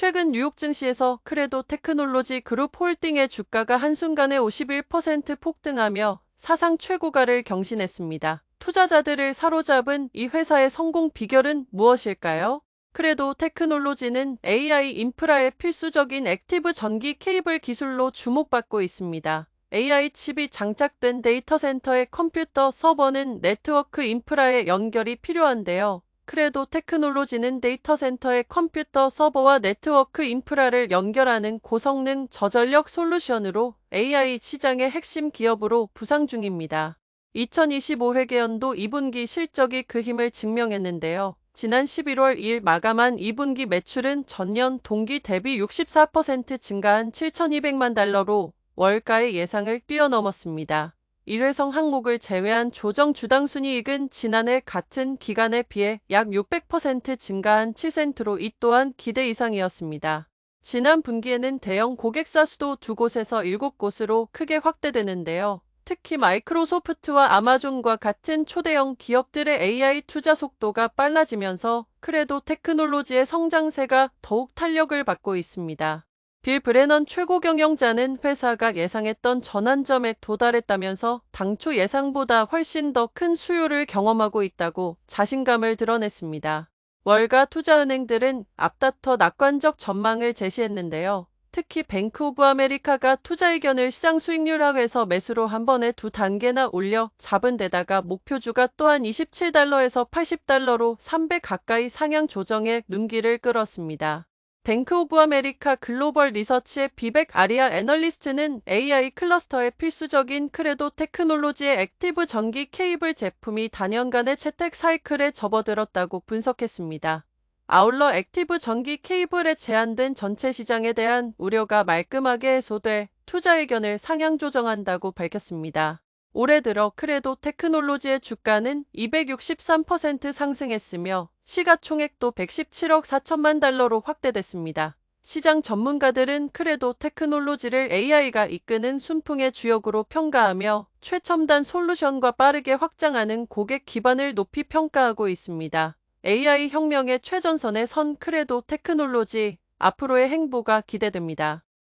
최근 뉴욕 증시에서 크레도 테크놀로지 그룹 홀딩의 주가가 한순간에 51% 폭등하며 사상 최고가를 경신했습니다. 투자자들을 사로잡은 이 회사의 성공 비결은 무엇일까요? 크레도 테크놀로지는 AI 인프라의 필수적인 액티브 전기 케이블 기술로 주목받고 있습니다. AI 칩이 장착된 데이터 센터의 컴퓨터 서버는 네트워크 인프라에 연결이 필요한데요. 크레도 테크놀로지는 데이터 센터의 컴퓨터 서버와 네트워크 인프라를 연결하는 고성능 저전력 솔루션으로 AI 시장의 핵심 기업으로 부상 중입니다. 2025 회계연도 2분기 실적이 그 힘을 증명했는데요. 지난 11월 2일 마감한 2분기 매출은 전년 동기 대비 64% 증가한 7,200만 달러로 월가의 예상을 뛰어넘었습니다. 일회성 항목을 제외한 조정 주당 순이익은 지난해 같은 기간에 비해 약 600% 증가한 7센트로 이 또한 기대 이상이었습니다. 지난 분기에는 대형 고객사 수도 두 곳에서 일곱 곳으로 크게 확대되는데요. 특히 마이크로소프트와 아마존과 같은 초대형 기업들의 AI 투자 속도가 빨라지면서 크레도 테크놀로지의 성장세가 더욱 탄력을 받고 있습니다. 빌 브레넌 최고 경영자는 회사가 예상했던 전환점에 도달했다면서 당초 예상보다 훨씬 더 큰 수요를 경험하고 있다고 자신감을 드러냈습니다. 월가 투자은행들은 앞다퉈 낙관적 전망을 제시했는데요. 특히 뱅크 오브 아메리카가 투자 의견을 시장 수익률 하회에서 매수로 한 번에 두 단계나 올려 잡은 데다가 목표주가 또한 27달러에서 80달러로 300 가까이 상향 조정해 눈길을 끌었습니다. 뱅크 오브 아메리카 글로벌 리서치의 비백 아리아 애널리스트는 AI 클러스터의 필수적인 크레도 테크놀로지의 액티브 전기 케이블 제품이 단연간의 채택 사이클에 접어들었다고 분석했습니다. 아울러 액티브 전기 케이블에 제한된 전체 시장에 대한 우려가 말끔하게 해소돼 투자 의견을 상향 조정한다고 밝혔습니다. 올해 들어 크레도 테크놀로지의 주가는 263% 상승했으며 시가총액도 117억 4천만 달러로 확대됐습니다. 시장 전문가들은 크레도 테크놀로지를 AI가 이끄는 순풍의 주역으로 평가하며 최첨단 솔루션과 빠르게 확장하는 고객 기반을 높이 평가하고 있습니다. AI 혁명의 최전선에 선 크레도 테크놀로지 앞으로의 행보가 기대됩니다.